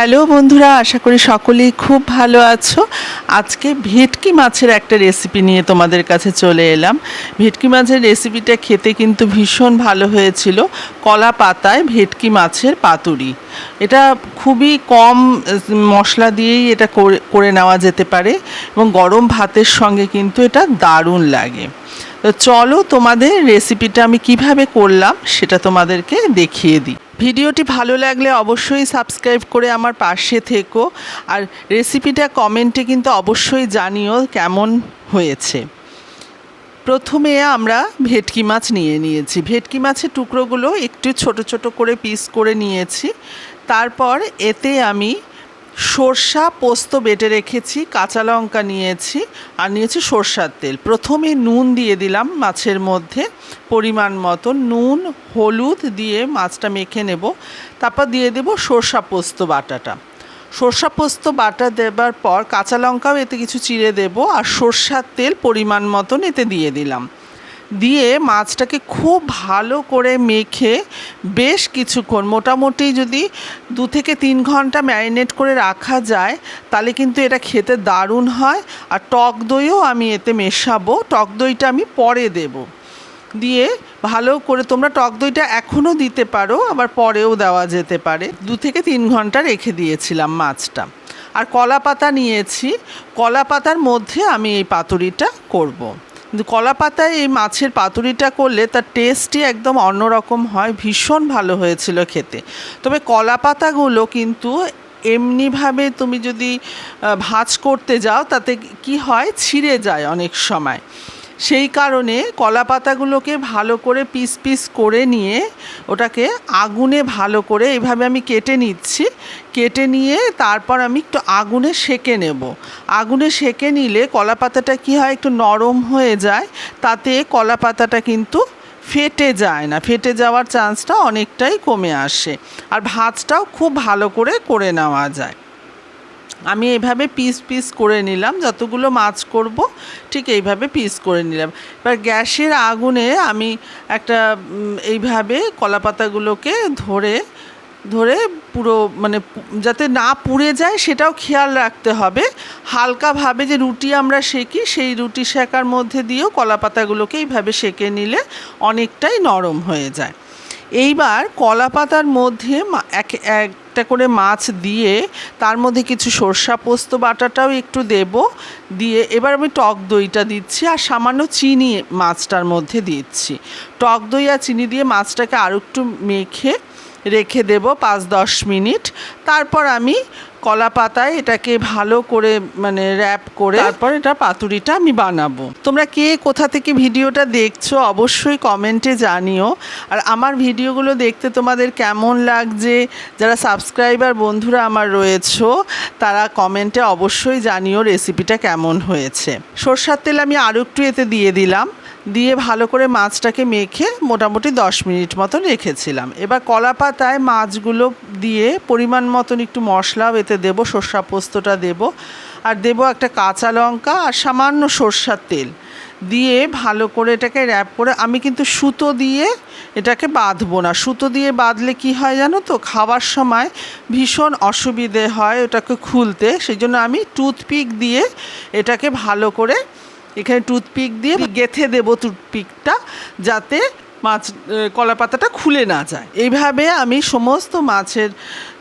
Hello বন্ধুরা, আশা করি সকলেই খুব ভালো আছো। আজকে ভেটকি মাছের একটা রেসিপি নিয়ে তোমাদের কাছে চলে এলাম। ভেটকি মাছের রেসিপিটা খেতে কিন্তু ভীষণ ভালো হয়েছিল। কলা পাতায় ভেটকি মাছের পাতুরি। এটা খুবই কম মশলা দিয়েই এটা করে- নেওয়া যেতে পারে এবং গরম ভাতের সঙ্গে কিন্তু এটা দারুণ লাগে। তো চলো তোমাদের রেসিপিটা আমি কীভাবে করলাম সেটা তোমাদেরকে দেখিয়ে দিই। ভিডিওটি ভালো লাগলে অবশ্যই সাবস্ক্রাইব করে আমার পাশে থেকো। আর রেসিপিটা কমেন্টে কিন্তু অবশ্যই জানিও কেমন হয়েছে। প্রথমে আমরা ভেটকি মাছ নিয়ে নিয়েছি। ভেটকি মাছের টুকরোগুলো একটু ছোট ছোট করে পিস করে নিয়েছি। তারপর এতে আমি সর্ষা পোস্ত বেটে রেখেছি, কাঁচা লঙ্কা নিয়েছি আর নিয়েছি সর্ষার তেল। প্রথমে নুন দিয়ে দিলাম মাছের মধ্যে, পরিমাণ মতো নুন, হলুদ দিয়ে মাছটা মেখে নেব। তারপর দিয়ে দেব সর্ষা পোস্ত বাটাটা। সর্ষা পোস্ত বাটা দেবার পর কাঁচা লঙ্কাও এতে কিছু চিড়ে দেব আর সর্ষার তেল পরিমাণ মতন এতে দিয়ে দিলাম। দিয়ে মাছটাকে খুব ভালো করে মেখে বেশ কিছুক্ষণ, মোটামুটি যদি দু থেকে তিন ঘণ্টা ম্যারিনেট করে রাখা যায়, তাহলে কিন্তু এটা খেতে দারুণ হয়। আর টক দইও আমি এতে মেশাবো, টক দইটা আমি পরে দেবো। দিয়ে ভালো করে তোমরা টক দইটা এখনও দিতে পারো, আবার পরেও দেওয়া যেতে পারে। দু থেকে তিন ঘণ্টা রেখে দিয়েছিলাম মাছটা। আর কলা পাতা নিয়েছি কলা পাতার মধ্যে আমি এই পাতুরিটা করব। কিন্তু কলা পাতায় এই মাছের পাতুরিটা করলে তার টেস্টই একদম অন্যরকম হয়, ভীষণ ভালো হয়েছিল খেতে। তবে কলা পাতাগুলো কিন্তু এমনিভাবে তুমি যদি ভাজ ভাঁজ করতে যাও, তাতে কি হয়? ছিঁড়ে যায় অনেক সময়। সেই কারণে কলা পাতাগুলোকে ভালো করে পিস পিস করে নিয়ে ওটাকে আগুনে ভালো করে এইভাবে আমি কেটে নিচ্ছি। কেটে নিয়ে তারপর আমি একটু আগুনে সেকে নেব। আগুনে সেকে নিলে কলা পাতাটা কী হয় একটু নরম হয়ে যায়, তাতে কলা পাতাটা কিন্তু ফেটে যায় না। ফেটে যাওয়ার চান্সটা অনেকটাই কমে আসে। আর ভাজটাও খুব ভালো করে করে নেওয়া যায়। আমি এইভাবে পিস পিস করে নিলাম, যতগুলো মাছ করব, ঠিক এইভাবে পিস করে নিলাম। এবার গ্যাসের আগুনে আমি একটা এইভাবে কলা পাতাগুলোকে ধরে ধরে পুরো মানে যাতে না পুড়ে যায় সেটাও খেয়াল রাখতে হবে। হালকাভাবে যে রুটি আমরা সেকি, সেই রুটি শেকার মধ্যে দিয়েও কলা পাতাগুলোকে এইভাবে সেকে নিলে অনেকটাই নরম হয়ে যায়। এইবার কলা পাতার মধ্যে এক, একটা করে মাছ দিয়ে তার মধ্যে কিছু সর্ষা পোস্ত, বাটাটাও একটু দেব। দিয়ে এবার আমি টক দইটা দিচ্ছি আর সামান্য চিনি মাছটার মধ্যে দিচ্ছি। টক দই আর চিনি দিয়ে মাছটাকে আরও একটু মেখে রেখে দেব পাঁচ দশ মিনিট। তারপর আমি কলা পাতায় এটাকে ভালো করে মানে র্যাপ করে তারপর এটা পাতুরিটা আমি বানাবো। তোমরা কে কোথা থেকে ভিডিওটা দেখছ অবশ্যই কমেন্টে জানিও। আর আমার ভিডিওগুলো দেখতে তোমাদের কেমন লাগছে, যারা সাবস্ক্রাইবার বন্ধুরা আমার রয়েছো, তারা কমেন্টে অবশ্যই জানিও রেসিপিটা কেমন হয়েছে। সর্ষার তেল আমি আরও একটু এতে দিয়ে দিলাম। দিয়ে ভালো করে মাছটাকে মেখে মোটামুটি দশ মিনিট মতন রেখেছিলাম। এবার কলা পাতায় মাছগুলো দিয়ে পরিমাণ মতন একটু মশলাও এতে দেবো সর্ষা পোস্তটা দেবো, আর দেবো একটা কাঁচা লঙ্কা আর সামান্য সর্ষার তেল। দিয়ে ভালো করে এটাকে র্যাপ করে আমি কিন্তু সুতো দিয়ে এটাকে বাঁধবো না। সুতো দিয়ে বাঁধলে কি হয় জানো তো? খাওয়ার সময় ভীষণ অসুবিধে হয় ওটাকে খুলতে। সেই জন্য আমি টুথপিক দিয়ে এটাকে ভালো করে এখানে টুথপিক দিয়ে গেথে দেবো টুথপিকটা যাতে মাছ কলা পাতাটা খুলে না যায়। এইভাবে আমি সমস্ত মাছের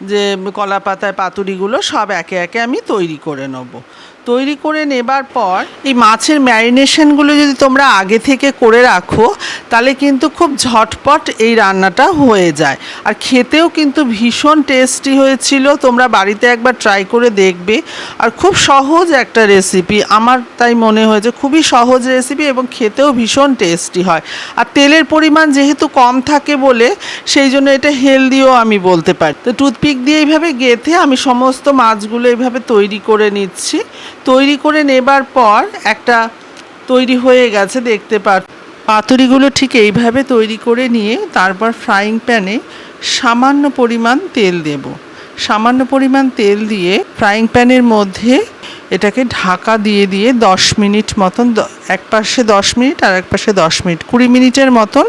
যে কলা পাতায় পাতুরিগুলো সব একে একে আমি তৈরি করে নেব। তৈরি করে নেবার পর এই মাছের ম্যারিনেশনগুলো যদি তোমরা আগে থেকে করে রাখো, তাহলে কিন্তু খুব ঝটপট এই রান্নাটা হয়ে যায়। আর খেতেও কিন্তু ভীষণ টেস্টি হয়েছিল, তোমরা বাড়িতে একবার ট্রাই করে দেখবে। আর খুব সহজ একটা রেসিপি, আমার তাই মনে হয়েছে খুবই সহজ রেসিপি এবং খেতেও ভীষণ টেস্টি হয়। আর তেলের পরিমাণ যেহেতু কম থাকে বলে, সেই জন্য এটা হেলদিও আমি বলতে পারি। তো টুথপিক দিয়ে এইভাবে গেথে আমি সমস্ত মাছগুলো এইভাবে তৈরি করে নিচ্ছি। তৈরি করে নেবার পর একটা তৈরি হয়ে গেছে দেখতে পার পাতুরিগুলো ঠিক এইভাবে তৈরি করে নিয়ে তারপর ফ্রাইং প্যানে সামান্য পরিমাণ তেল দেব। সামান্য পরিমাণ তেল দিয়ে ফ্রাইং প্যানের মধ্যে এটাকে ঢাকা দিয়ে দিয়ে দশ মিনিট মতন এক পাশে দশ মিনিট আর এক পাশে দশ মিনিট, কুড়ি মিনিটের মতন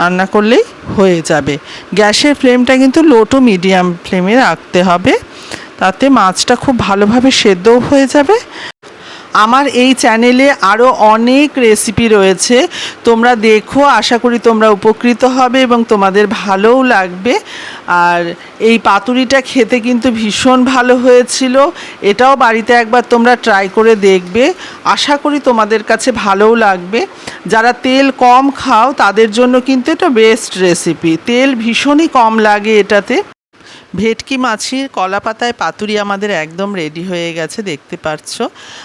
রান্না করলেই হয়ে যাবে। গ্যাসের ফ্লেমটা কিন্তু লো টু মিডিয়াম ফ্লেমে রাখতে হবে। তাতে মাছটা খুব ভালোভাবে সেদ্ধও হয়ে যাবে। আমার এই চ্যানেলে আরও অনেক রেসিপি রয়েছে। তোমরা দেখো, আশা করি তোমরা উপকৃত হবে এবং তোমাদের ভালোও লাগবে। আর এই পাতুরিটা খেতে কিন্তু ভীষণ ভালো হয়েছিল। এটাও বাড়িতে একবার তোমরা ট্রাই করে দেখবে। আশা করি তোমাদের কাছে ভালোও লাগবে। যারা তেল কম খাও, তাদের জন্য কিন্তু এটা বেস্ট রেসিপি তেল ভীষণই কম লাগে এটাতে। ভেটকি মাছের কলা পাতায় পাতুরি আমাদের একদম রেডি হয়ে গেছে, দেখতে পাচ্ছ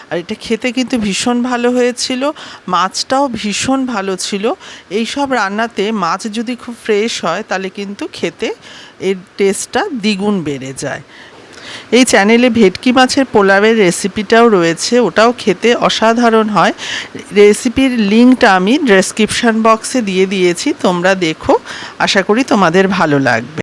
আর এটা খেতে কিন্তু ভীষণ ভালো হয়েছিল, মাছটাও ভীষণ ভালো ছিল। এই সব রান্নাতে মাছ যদি খুব ফ্রেশ হয়, তাহলে কিন্তু খেতে এর টেস্টটা দ্বিগুণ বেড়ে যায়। এই চ্যানেলে ভেটকি মাছের পোলাওয়ের রেসিপিটাও রয়েছে, ওটাও খেতে অসাধারণ হয়। রেসিপির লিঙ্কটা আমি ডেসক্রিপশন বক্সে দিয়ে দিয়েছি, তোমরা দেখো। আশা করি তোমাদের ভালো লাগবে।